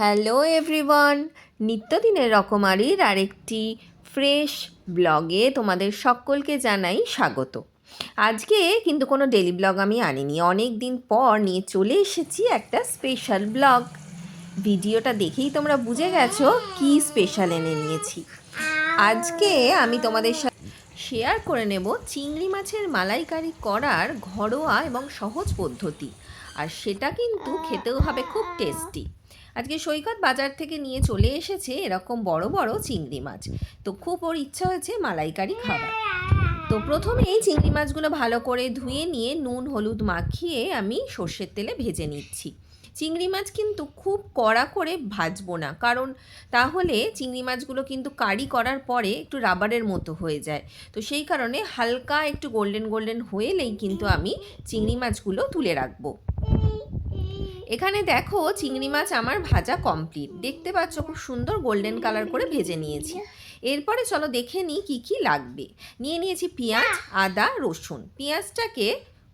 Hello everyone, নিত্যদিনের রকমারির আরেকটি fresh ব্লগে তোমাদের সকলকে জানাই স্বাগত। আজকে কিন্তু কোনো ডেলি ব্লগ আমি আনিনি অনেক দিন পর নিয়ে চলে এসেছি একটা স্পেশাল ব্লগ। ভিডিওটা দেখেই তোমরা বুঝে গেছো কি স্পেশাল এনে নিয়েছি। আজকে আমি তোমাদের সাথে শেয়ার করে নেব চিংড়ি মাছের মালাইকারি করার ঘরোয়া এবং সহজ পদ্ধতি, আর সেটা কিন্তু খেতেও হবে খুব টেস্টি। আজকে সৈকত বাজার থেকে নিয়ে চলে এসেছে এরকম বড় বড় চিংড়ি মাছ। তো খুব ওর ইচ্ছা হয়েছে মালাইকারি খাবার। তো প্রথমে এই চিংড়ি মাছগুলো ভালো করে ধুয়ে নিয়ে নুন, হলুদ মাখিয়ে আমি সর্ষের তেলে ভেজে নিচ্ছি। চিংড়ি মাছ কিন্তু খুব কড়া করে ভাজবো না, কারণ তাহলে চিংড়ি মাছগুলো কিন্তু কারি করার পরে একটু রাবারের মতো হয়ে যায়। তো সেই কারণে হালকা একটু গোল্ডেন গোল্ডেন হয়েলেই কিন্তু আমি চিংড়ি মাছগুলো তুলে রাখব। এখানে দেখো চিংড়ি মাছ আমার ভাজা কমপ্লিট দেখতে পাচ্ছ খুব সুন্দর গোল্ডেন কালার করে ভেজে নিয়েছি। এরপরে চলো দেখে নিই কী কী লাগবে। নিয়ে নিয়েছি পেঁয়াজ, আদা, রসুন। পেঁয়াজটাকে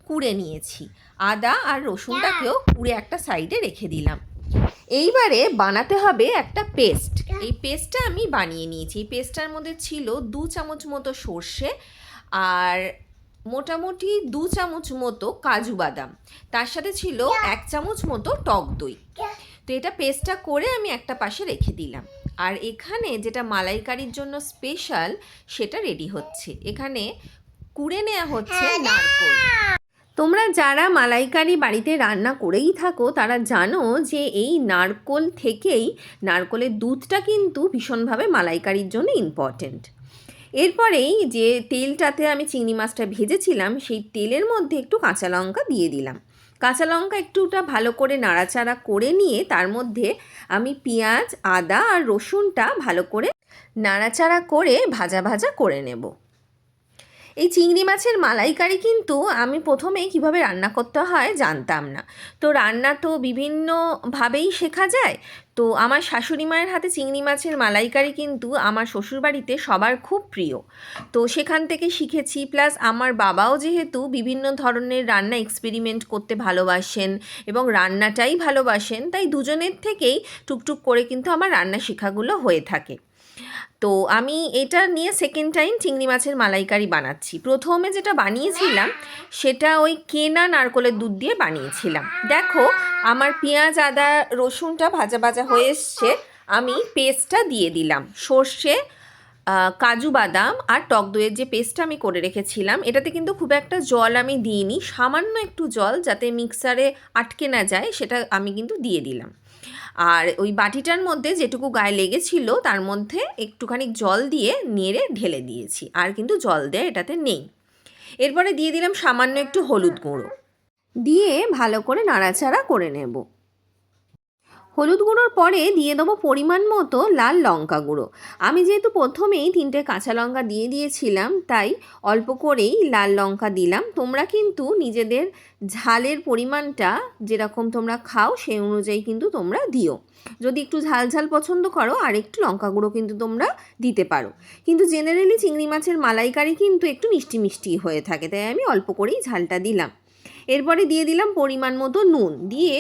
কুড়ে নিয়েছি। আদা আর রসুনটাকেও কুড়ে একটা সাইডে রেখে দিলাম। এইবারে বানাতে হবে একটা পেস্ট। এই পেস্টটা আমি বানিয়ে নিয়েছি। এই পেস্টটার মধ্যে ছিল দু চামচ মতো সর্ষে আর মোটামুটি দু চামচ মতো কাজু বাদাম। তার সাথে ছিল এক চামচ মতো টক দই। তো এটা পেস্টটা করে আমি একটা পাশে রেখে দিলাম। আর এখানে যেটা মালাইকারির জন্য স্পেশাল সেটা রেডি হচ্ছে। এখানে কুড়ে নেওয়া হচ্ছে নারকোল। তোমরা যারা মালাইকারি বাড়িতে রান্না করেই থাকো তারা জানো যে এই নারকোল থেকেই নারকোলের দুধটা কিন্তু ভীষণভাবে মালাইকারির জন্য ইম্পর্ট্যান্ট এরপরেই যে তেলটাতে আমি চিংড়ি মাছটা ভেজেছিলাম, সেই তেলের মধ্যে একটু কাঁচা লঙ্কা দিয়ে দিলাম। কাঁচা লঙ্কা একটুটা ভালো করে নাড়াচাড়া করে নিয়ে তার মধ্যে আমি পেঁয়াজ, আদা আর রসুনটা ভালো করে নাড়াচাড়া করে ভাজা ভাজা করে নেব। এই চিংড়ি মাছের মালাইকারি কিন্তু আমি প্রথমে কীভাবে রান্না করতে হয় জানতাম না। তো রান্না তো বিভিন্নভাবেই শেখা যায়। তো আমার শাশুড়ি মায়ের হাতে চিংড়ি মাছের মালাইকারি কিন্তু আমার শ্বশুরবাড়িতে সবার খুব প্রিয়। তো সেখান থেকে শিখেছি, প্লাস আমার বাবাও যেহেতু বিভিন্ন ধরনের রান্না এক্সপেরিমেন্ট করতে ভালোবাসেন এবং রান্নাটাই ভালোবাসেন, তাই দুজনের থেকেই টুকটুক করে কিন্তু আমার রান্না শেখাগুলো হয়ে থাকে। তো আমি এটা নিয়ে সেকেন্ড টাইম চিংড়ি মাছের মালাইকারি বানাচ্ছি। প্রথমে যেটা বানিয়েছিলাম, সেটা ওই কেনা নারকলের দুধ দিয়ে বানিয়েছিলাম। দেখো, আমার পেঁয়াজ, আদা, রসুনটা ভাজা ভাজা হয়ে এসছে, আমি পেস্টটা দিয়ে দিলাম। সর্ষে কাজু বাদাম আর টক দইয়ের যে পেস্টটা আমি করে রেখেছিলাম, এটাতে কিন্তু খুব একটা জল আমি দিইনি, সামান্য একটু জল যাতে মিক্সারে আটকে না যায়, সেটা আমি কিন্তু দিয়ে দিলাম। আর ওই বাটিটার মধ্যে যেটুকু গায়ে লেগেছিল, তার মধ্যে একটুখানি জল দিয়ে নেড়ে ঢেলে দিয়েছি, আর কিন্তু জল দেয়া এটাতে নেই। এরপরে দিয়ে দিলাম সামান্য একটু হলুদ গুঁড়ো। দিয়ে ভালো করে নাড়াচাড়া করে নেব। হলুদ গুঁড়োর পরে দিয়ে দেবো পরিমাণ মতো লাল লঙ্কা গুঁড়ো। আমি যেহেতু প্রথমেই তিনটে কাঁচা লঙ্কা দিয়ে দিয়েছিলাম, তাই অল্প করেই লাল লঙ্কা দিলাম। তোমরা কিন্তু নিজেদের ঝালের পরিমাণটা যেরকম তোমরা খাও, সেই অনুযায়ী কিন্তু তোমরা দিও। যদি একটু ঝাল ঝাল পছন্দ করো, আর একটু লঙ্কা গুঁড়ো কিন্তু তোমরা দিতে পারো। কিন্তু জেনারেলি চিংড়ি মাছের মালাইকারি কিন্তু একটু মিষ্টি মিষ্টি হয়ে থাকে, তাই আমি অল্প করেই ঝালটা দিলাম। এরপরে দিয়ে দিলাম পরিমাণ মতো নুন। দিয়ে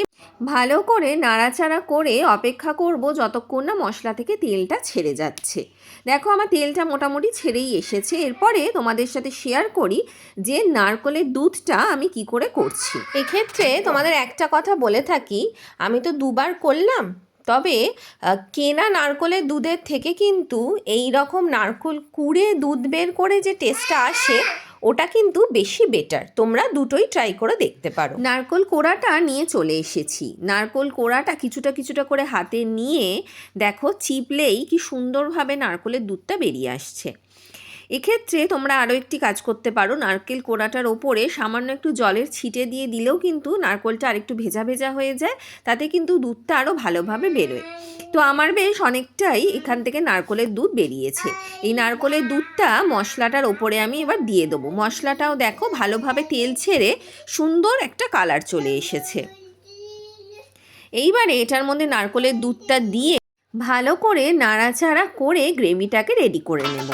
ভালো করে নাড়াচাড়া করে অপেক্ষা করব যতক্ষণ না মশলা থেকে তেলটা ছেড়ে যাচ্ছে। দেখো আমার তেলটা মোটামুটি ছেড়েই এসেছে। এরপরে তোমাদের সাথে শেয়ার করি যে নারকলের দুধটা আমি কি করে করছি। এক্ষেত্রে তোমাদের একটা কথা বলে থাকি, আমি তো দুবার করলাম, তবে কেনা নারকলের দুধের থেকে কিন্তু এই রকম নারকল কুড়ে দুধ বের করে যে টেস্টটা আসে ওটা কিন্তু বেশি বেটার তোমরা দুটোই ট্রাই করে দেখতে পারো। নারকোল কোড়াটা নিয়ে চলে এসেছি। নারকোল কোড়াটা কিছুটা কিছুটা করে হাতে নিয়ে দেখো চিপলেই কি সুন্দরভাবে নারকোলের দুধটা বেরিয়ে আসছে। এক্ষেত্রে তোমরা আরও একটি কাজ করতে পারো। নারকেল কোড়াটার ওপরে সামান্য একটু জলের ছিটে দিয়ে দিলেও কিন্তু নারকোলটা আরেকটু ভেজা ভেজা হয়ে যায়। তাতে কিন্তু দুধটা আরও ভালোভাবে বেরোয়। তো আমার বেশ অনেকটাই এখান থেকে নারকলের দুধ বেরিয়েছে। এই নারকলের দুধটা মশলাটার ওপরে আমি এবার দিয়ে দেবো। মশলাটাও দেখো ভালোভাবে তেল ছেড়ে সুন্দর একটা কালার চলে এসেছে। এইবারে এটার মধ্যে নারকলের দুধটা দিয়ে ভালো করে নাড়াচাড়া করে গ্রেভিটাকে রেডি করে নেব।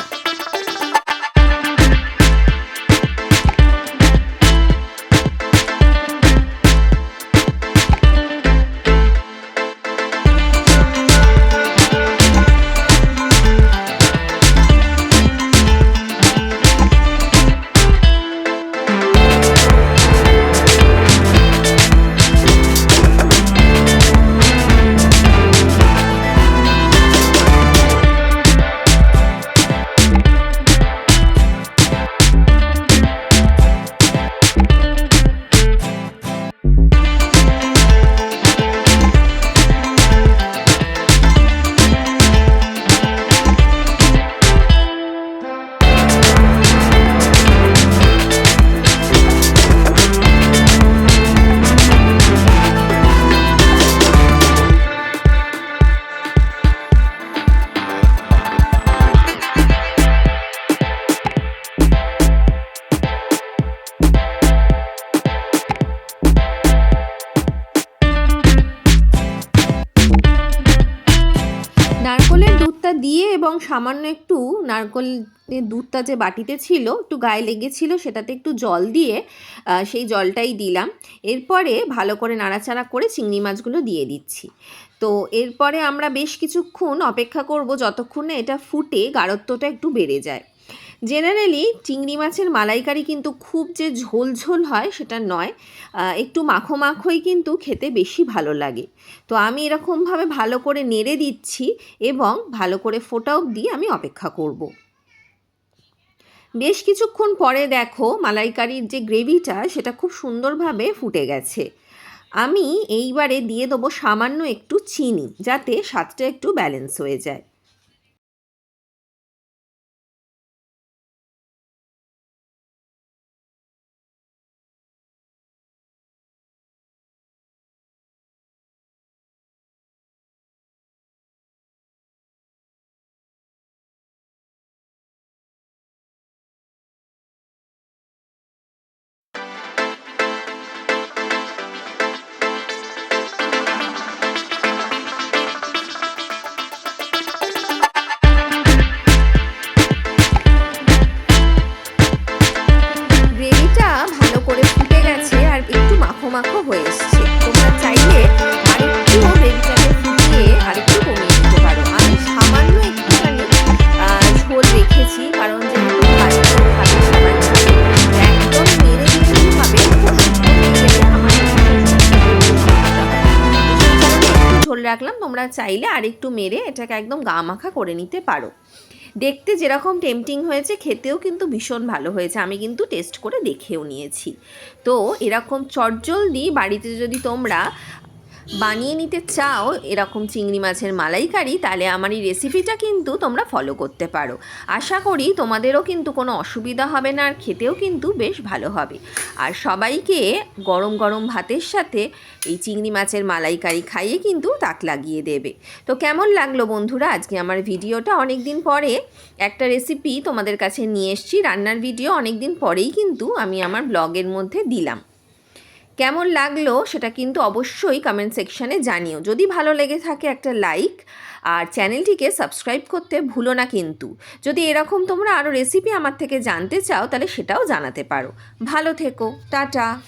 নারকলের দুধটা দিয়ে এবং সামান্য একটু নারকলের দুধটা যে বাটিতে ছিল, একটু গায়ে লেগেছিল, সেটাতে একটু জল দিয়ে সেই জলটাই দিলাম। এরপরে ভালো করে নাড়াচাড়া করে চিংড়ি মাছগুলো দিয়ে দিচ্ছি। তো এরপরে আমরা বেশ কিছুক্ষণ অপেক্ষা করব যতক্ষণ না এটা ফুটে গাঢ়ত্বটা একটু বেড়ে যায়। জেনারেলি চিংড়ি মাছের মালাইকারি কিন্তু খুব যে ঝোল ঝোল হয় সেটা নয়। একটু মাখো মাখোই কিন্তু খেতে বেশি ভালো লাগে। তো আমি এরকমভাবে ভালো করে নেড়ে দিচ্ছি এবং ভালো করে ফোটা অবধি আমি অপেক্ষা করব। বেশ কিছুক্ষণ পরে দেখো মালাইকারির যে গ্রেভিটা সেটা খুব সুন্দরভাবে ফুটে গেছে। আমি এইবারে দিয়ে দেবো সামান্য একটু চিনি, যাতে স্বাদটা একটু ব্যালেন্স হয়ে যায়। মাখো হয়ে এসছে। তোমরা চাইলে আরেকটু ফুটিয়ে আরেকটু কমিয়ে দিতে পারো। আমি সামান্য একটুখানি ঝোল রেখেছি, কারণ রাখলাম, তোমরা চাইলে আরেকটু মেরে এটাকে একদম গা মাখা করে নিতে পারো। দেখতে যেরকম টেম্পটিং হয়েছে, খেতেও কিন্তু ভীষণ ভালো হয়েছে। আমি কিন্তু টেস্ট করে দেখেও নিয়েছি। তো এরকম চটজলদি বাড়িতে যদি তোমরা বানিয়ে নিতে চাও এরকম চিংড়ি মাছের মালাইকারি, তাহলে আমার এই রেসিপিটা কিন্তু তোমরা ফলো করতে পারো। আশা করি তোমাদেরও কিন্তু কোনো অসুবিধা হবে না, আর খেতেও কিন্তু বেশ ভালো হবে। আর সবাইকে গরম গরম ভাতের সাথে এই চিংড়ি মাছের মালাইকারি খাইয়ে কিন্তু তাক লাগিয়ে দেবে। তো কেমন লাগল বন্ধুরা? আজকে আমার ভিডিওটা অনেক দিন পরে একটা রেসিপি তোমাদের কাছে নিয়ে এসেছি। রান্নার ভিডিও অনেক দিন পরেই কিন্তু আমি আমার ব্লগের মধ্যে দিলাম। কেমন লাগল সেটা কিন্তু অবশ্যই কমেন্ট সেকশানে জানিও। যদি ভালো লেগে থাকে একটা লাইক আর চ্যানেলটিকে সাবস্ক্রাইব করতে ভুলো না কিন্তু। যদি এরকম তোমরা আরও রেসিপি আমার থেকে জানতে চাও, তাহলে সেটাও জানাতে পারো। ভালো থেকো, টাটা।